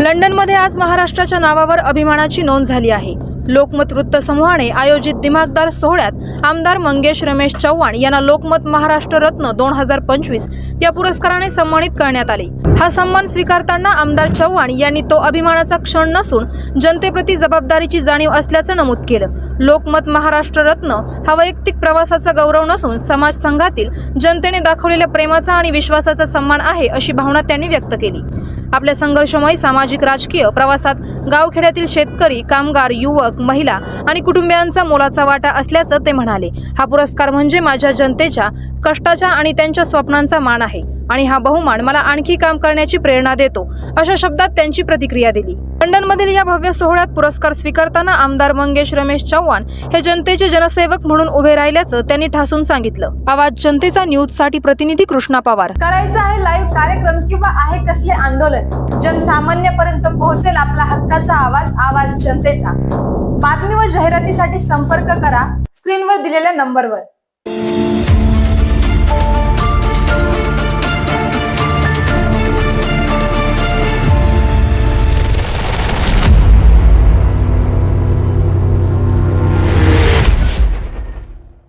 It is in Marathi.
लंडनमध्ये आज महाराष्ट्राच्या नावावर अभिमानाची नोंद झाली आहे. लोकमत वृत्तसमूहाने आयोजित दिमागदार सोहळ्यात आमदार मंगेश रमेश चव्हाण यांना लोकमत महाराष्ट्र रत्न दोन हजार पंचवीस या पुरस्काराने सन्मानित करण्यात आले. हा सन्मान स्वीकारताना आमदार चव्हाण यांनी तो अभिमानाचा क्षण नसून जनतेप्रती जबाबदारीची जाणीव असल्याचं नमूद केलं. लोकमत महाराष्ट्र रत्न हा वैयक्तिक प्रवासाचा गौरव नसून समाज संघातील जनतेने दाखवलेल्या प्रेमाचा आणि विश्वासाचा सन्मान आहे अशी भावना त्यांनी व्यक्त केली. आपल्या संघर्षमय सामाजिक राजकीय प्रवासात गावखेड्यातील शेतकरी कामगार युवक महिला आणि कुटुंबियांचा मोलाचा वाटा असल्याचं ते म्हणाले. हा पुरस्कार म्हणजे माझ्या जनतेच्या कष्टाच्या आणि त्यांच्या स्वप्नांचा मान आहे. आणि हा बहुमान मला आणखी काम करण्याची प्रेरणा देतो अशा शब्दात त्यांची प्रतिक्रिया दिली. लंडनमधील या भव्य सोहळ्यात पुरस्कार स्वीकारताना आमदार मंगेश रमेश चव्हाण हे जनतेचे जनसेवक म्हणून उभे राहिल्याचं त्यांनी ठासून सांगितलं. आवाज जनतेचा न्यूजसाठी प्रतिनिधी कृष्णा पवार. करायचं आहे लाईव्ह कार्यक्रम किंवा आहे कसले आंदोलन? जनसामान्यपर्यंत पोहोचेल आपला हक्काचा आवाज आवाज जनतेचा. बातमी व जाहिरातीसाठी संपर्क करा. स्क्रीनवर दिलेल्या नंबरवर.